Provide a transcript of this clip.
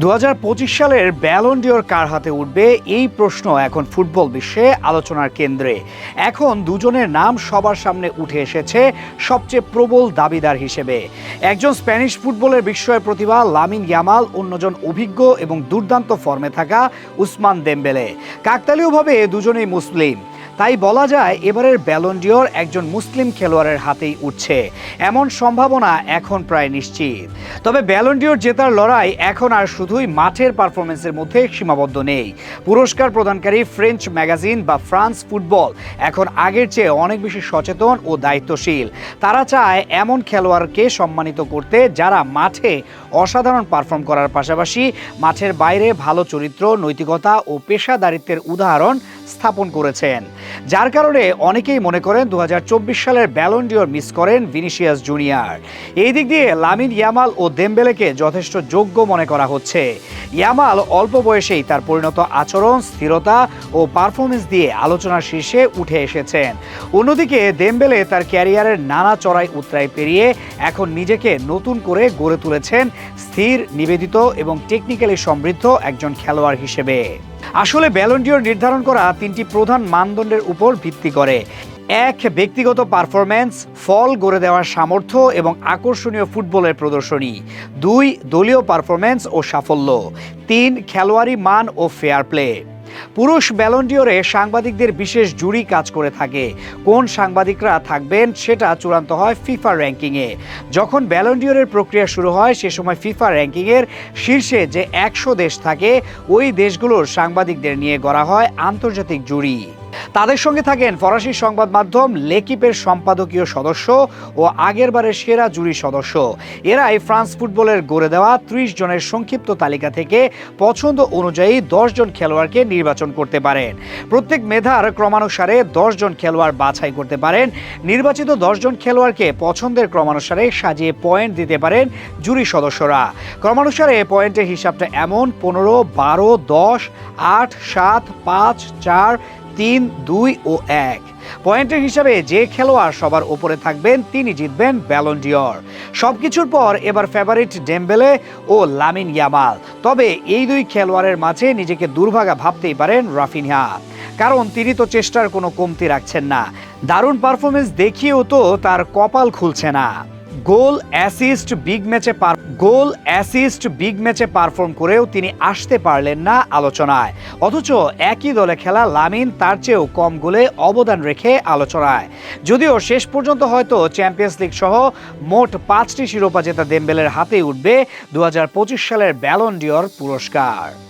দু হাজার পঁচিশ সালের ব্যালন ডিওর কার হাতে উঠবে? এই প্রশ্ন এখন ফুটবল বিশ্বে আলোচনার কেন্দ্রে। এখন দুজনের নাম সবার সামনে উঠে এসেছে সবচেয়ে প্রবল দাবিদার হিসেবে। একজন স্প্যানিশ ফুটবলের বিস্ময় প্রতিভা লামিন ইয়ামাল, অন্যজন অভিজ্ঞ এবং দুর্দান্ত ফর্মে থাকা উসমান দেমবেলে। কাকতালীয়ভাবে দুজনেই মুসলিম। তাই বলা যায় এবারের ব্যালন্ডিওর একজন মুসলিম খেলোয়াড়ের হাতেই উঠছে। এমন সম্ভাবনা এখন প্রায় নিশ্চিত। তবে ব্যালন্ডিওর জেতার লড়াই এখন আর শুধুই মাঠের পারফরমেন্সের মধ্যে সীমাবদ্ধ নেই। পুরস্কার প্রদানকারী ফ্রেঞ্চ ম্যাগাজিন বা ফ্রান্স ফুটবল এখন আগের চেয়ে অনেক বেশি সচেতন ও দায়িত্বশীল। তারা চায় এমন খেলোয়াড়কে সম্মানিত করতে যারা মাঠে অসাধারণ পারফর্ম করার পাশাপাশি মাঠের বাইরে ভালো চরিত্র, নৈতিকতা ও পেশাদারিত্বের উদাহরণ স্থাপন করেছেন। যার কারণে অনেকেই মনে করেন দু হাজার চব্বিশ সালের ব্যালন্ডিওর মিস করেন ভিনিসিয়াস জুনিয়র এই দিক দিয়ে লামিন ইয়ামাল ও দেমবেলেকে যথেষ্ট যোগ্য মনে করা হচ্ছে। ইয়ামাল অল্প বয়সেই তার পরিণত আচরণ, স্থিরতা ও পারফরমেন্স দিয়ে আলোচনার শীর্ষে উঠে এসেছেন। অন্যদিকে দেমবেলে তার ক্যারিয়ারের নানা চড়াই উতরাই পেরিয়ে এখন নিজেকে নতুন করে গড়ে তুলেছেন স্থির, নিবেদিত এবং টেকনিক্যালি সমৃদ্ধ একজন খেলোয়াড় হিসেবে। আসলে ব্যালন্ডিওর নির্ধারণ করা তিনটি প্রধান মানদণ্ডের উপর ভিত্তি করে। এক, ব্যক্তিগত পারফরম্যান্স, ফল গড়ে দেওয়ার সামর্থ্য এবং আকর্ষণীয় ফুটবলের প্রদর্শনী। দুই, দলীয় পারফরম্যান্স ও সাফল্য। তিন, খেলোয়াড়ি মান ও ফেয়ার প্লে। পুরুষ ব্যালন্ডিওরে সাংবাদিকদের বিশেষ জুড়ি কাজ করে থাকে। কোন সাংবাদিকরা থাকবেন সেটা চূড়ান্ত হয় ফিফা র্যাঙ্কিংয়ে। যখন ব্যালন্ডিওরের প্রক্রিয়া শুরু হয়, সে সময় ফিফা র্যাঙ্কিংয়ের শীর্ষে যে একশো দেশ থাকে, ওই দেশগুলোর সাংবাদিকদের নিয়ে গড়া হয় আন্তর্জাতিক জুরি। তাদের সঙ্গে থাকেন ফরাসি সংবাদ মাধ্যম লেকিপের সম্পাদকীয় সদস্য ও আগেরবারের সেরা জুরি সদস্য। এরাই ফ্রান্স ফুটবলের গড়ে দেওয়া ত্রিশ জনের সংক্ষিপ্ত তালিকা থেকে পছন্দ অনুযায়ী জন খেলোয়াড়কে নির্বাচন করতে পারেন। প্রত্যেক মেধার ক্রমানুসারে জন খেলোয়াড় বাছাই করতে পারেন। নির্বাচিত জন খেলোয়াড়কে পছন্দের ক্রমানুসারে সাজিয়ে পয়েন্ট দিতে পারেন জুরি সদস্যরা। ক্রমানুসারে পয়েন্টের হিসাবটা এমন, পনেরো, বারো, দশ, আট, সাত, পাঁচ, চার তিন, দুই ও এক। পয়েন্টের হিসাবে যে খেলোয়াড় সবার উপরে থাকবেন, তিনি জিতবেন ব্যালন্ডিয়র সবকিছুর পর এবার ফেভারিট ডেম্বেলে ও লামিন ইয়ামাল তবে এই দুই খেলোয়াড়ের মাঝে নিজেকে দুর্ভাগা ভাবতেই পারেন রাফিনহা। কারণ তিনি তো চেষ্টার কোনো কমতি রাখছেন না। দারুণ পারফরমেন্স দেখিয়েও তো তার কপাল খুলছে না। গোল অ্যাসিস্ট বিগ ম্যাচে পার গোল অ্যাসিস্ট বিগ ম্যাচে পারফর্ম করেও তিনি আসতে পারলেন না আলোচনায়। অথচ একই দলে খেলা লামিন তার চেয়েও কম গোলে অবদান রেখে আলোচনায়। যদিও শেষ পর্যন্ত হয়তো চ্যাম্পিয়ন্স লিগ সহ মোট পাঁচটি শিরোপা জেতা দেম্বেলের হাতে উঠবে দু হাজার পঁচিশ সালের ব্যালন ডিওর পুরস্কার।